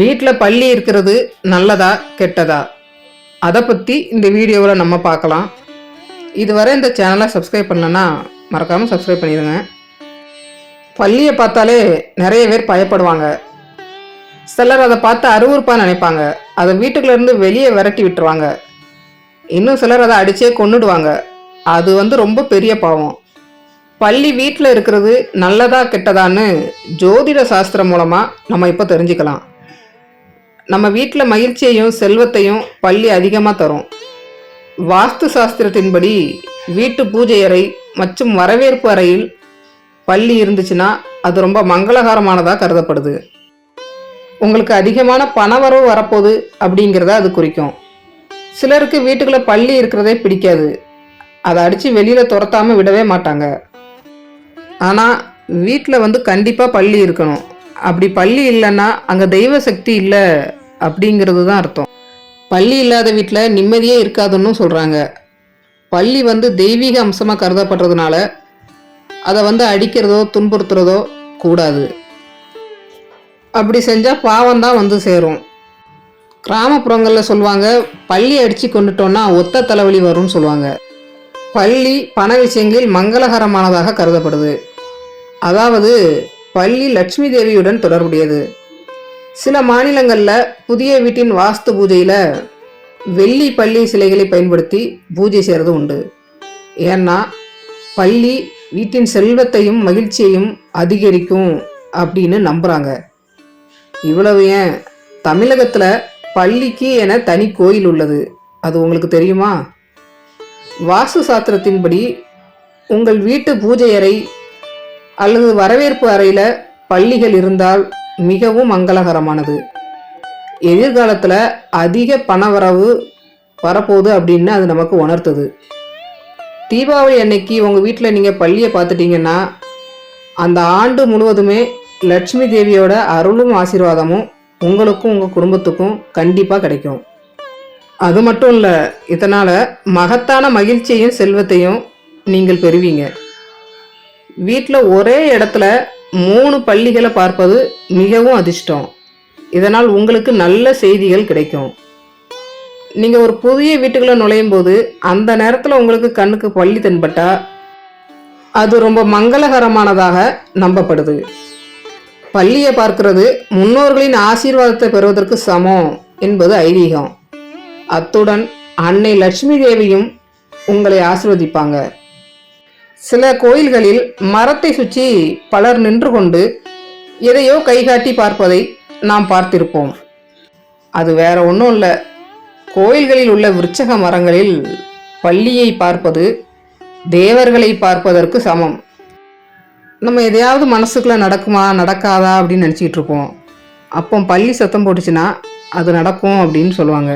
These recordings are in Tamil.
வீட்டில் பள்ளி இருக்கிறது நல்லதா கெட்டதா? அதை பற்றி இந்த வீடியோவில் நம்ம பார்க்கலாம் இதுவரை இந்த சேனலை சப்ஸ்கிரைப் பண்ணலன்னா மறக்காமல் சப்ஸ்கிரைப் பண்ணிடுங்க. பள்ளியை பார்த்தாலே நிறைய பேர் பயப்படுவாங்க. சிலர் அதை பார்த்து அருவருப்பாக நினைப்பாங்க. அதை வீட்டுக்குள்ளேருந்து வெளியே விரட்டி விட்டுருவாங்க. இன்னும் சிலர் அதை அடித்தே கொண்டுடுவாங்க அது வந்து ரொம்ப பெரிய பாவம். பள்ளி வீட்டில் இருக்கிறது நல்லதா கெட்டதான்னு ஜோதிட சாஸ்திரம் மூலமாக நம்ம இப்போ தெரிஞ்சுக்கலாம். நம்ம வீட்டில் மகிழ்ச்சியையும் செல்வத்தையும் பள்ளி அதிகமாக தரும். வாஸ்து சாஸ்திரத்தின்படி வீட்டு பூஜை அறை மற்றும் வரவேற்பு அறையில் பள்ளி இருந்துச்சுன்னா அது ரொம்ப மங்களகரமானதாக கருதப்படுது. உங்களுக்கு அதிகமான பணவரவு வரப்போகுது அப்படிங்கிறத அது குறிக்கும். சிலருக்கு வீட்டுக்குள்ளே பள்ளி இருக்கிறதே பிடிக்காது. அதை அடித்து வெளியில் துரத்தாமல் விடவே மாட்டாங்க. ஆனால் வீட்டில் வந்து கண்டிப்பாக பள்ளி இருக்கணும். அப்படி பள்ளி இல்லைன்னா அங்கே தெய்வ சக்தி இல்லை அப்படிங்கிறது தான் அர்த்தம். பள்ளி இல்லாத வீட்டில் நிம்மதியே இருக்காதுன்னு சொல்கிறாங்க பள்ளி வந்து தெய்வீக அம்சமாக கருதப்படுறதுனால அதை வந்து அடிக்கிறதோ துன்புறுத்துறதோ கூடாது. அப்படி செஞ்சால் பாவம் தான் வந்து சேரும். கிராமப்புறங்களில் சொல்லுவாங்க பள்ளி அடித்து கொண்டுட்டோன்னா ஒத்த தலைவலி வரும்னு சொல்லுவாங்க. பள்ளி பண விஷயங்களில் மங்களகரமானதாக கருதப்படுது. அதாவது பள்ளி லட்சுமி தேவியுடன் தொடர்புடையது. சில மாநிலங்களில் புதிய வீட்டின் வாஸ்து பூஜையில் வெள்ளி பள்ளி சிலைகளை பயன்படுத்தி பூஜை செய்கிறது உண்டு. ஏன்னா பள்ளி வீட்டின் செல்வத்தையும் மகிழ்ச்சியையும் அதிகரிக்கும் அப்படின்னு நம்புகிறாங்க இவ்வளவு ஏன்? தமிழகத்தில் பள்ளிக்கு என தனி கோயில் உள்ளது. அது உங்களுக்கு தெரியுமா? வாஸ்து சாஸ்திரத்தின்படி உங்கள் வீட்டு பூஜை அறை அல்லது வரவேற்பு அறையில் பள்ளிகள் இருந்தால் மிகவும் மங்களகரமானது. எதிர்காலத்தில் அதிக பணவரவு வரப்போகுது அப்படின்னு அது நமக்கு உணர்த்துது. தீபாவளி அன்னைக்கு உங்கள் வீட்டில் நீங்கள் பள்ளியை பார்த்துட்டீங்கன்னா அந்த ஆண்டு முழுவதுமே லட்சுமி தேவியோட அருளும் ஆசீர்வாதமும் உங்களுக்கும் உங்கள் குடும்பத்துக்கும் கண்டிப்பாக கிடைக்கும். அது மட்டும் இல்லை இதனால் மகத்தான மகிழ்ச்சியையும் செல்வத்தையும் நீங்கள் பெறுவீங்க. வீட்டில் ஒரே இடத்துல மூணு பள்ளிகளை பார்ப்பது மிகவும் அதிர்ஷ்டம். இதனால் உங்களுக்கு நல்ல செய்திகள் கிடைக்கும். நீங்கள் ஒரு புதிய வீட்டுக்குள்ளே நுழையும் போது அந்த நேரத்தில் உங்களுக்கு கண்ணுக்கு பள்ளி தென்பட்டா அது ரொம்ப மங்களகரமானதாக நம்பப்படுது. பள்ளியை பார்க்கிறது முன்னோர்களின் ஆசீர்வாதத்தை பெறுவதற்கு சமம் என்பது ஐதீகம். அத்துடன் அன்னை லட்சுமி தேவியும் உங்களை ஆசிர்வதிப்பாங்க. சில கோயில்களில் மரத்தை சுற்றி பலர் நின்று கொண்டு எதையோ கைகாட்டி பார்ப்பதை நாம் பார்த்திருப்போம். அது வேற ஒன்றும் இல்லை. கோயில்களில் உள்ள விருச்சக மரங்களில் பள்ளியை பார்ப்பது தேவர்களை பார்ப்பதற்கு சமம். நம்ம எதையாவது மனசுக்குள்ள நடக்குமா நடக்காதா அப்படின்னு நினச்சிக்கிட்டு இருப்போம். அப்போ பள்ளி சத்தம் போட்டுச்சுன்னா அது நடக்கும் அப்படின்னு சொல்லுவாங்க.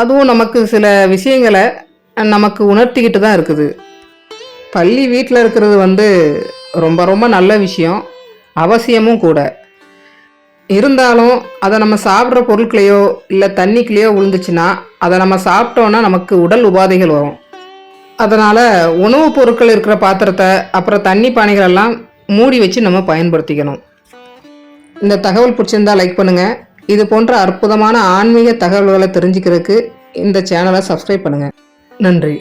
அதுவும் நமக்கு சில விஷயங்களை நமக்கு உணர்த்திக்கிட்டு தான் இருக்குது. பள்ளி வீட்டில் இருக்கிறது வந்து ரொம்ப ரொம்ப நல்ல விஷயம். அவசியமும் கூட. இருந்தாலும் அதை நம்ம சாப்பிட்ற பொருட்களையோ இல்லை தண்ணிக்குள்ளேயோ விழுந்துச்சுன்னா அதை நம்ம சாப்பிட்டோன்னா நமக்கு உடல் உபாதைகள் வரும். அதனால் உணவுப் பொருட்கள் இருக்கிற பாத்திரத்தை அப்புறம் தண்ணி பானைகள் எல்லாம் மூடி வச்சு நம்ம பயன்படுத்திக்கணும். இந்த தகவல் பிடிச்சிருந்தா லைக் பண்ணுங்கள் இது போன்ற அற்புதமான ஆன்மீக தகவல்களை தெரிஞ்சுக்கிறதுக்கு இந்த சேனலை சப்ஸ்கிரைப் பண்ணுங்கள் நன்றி.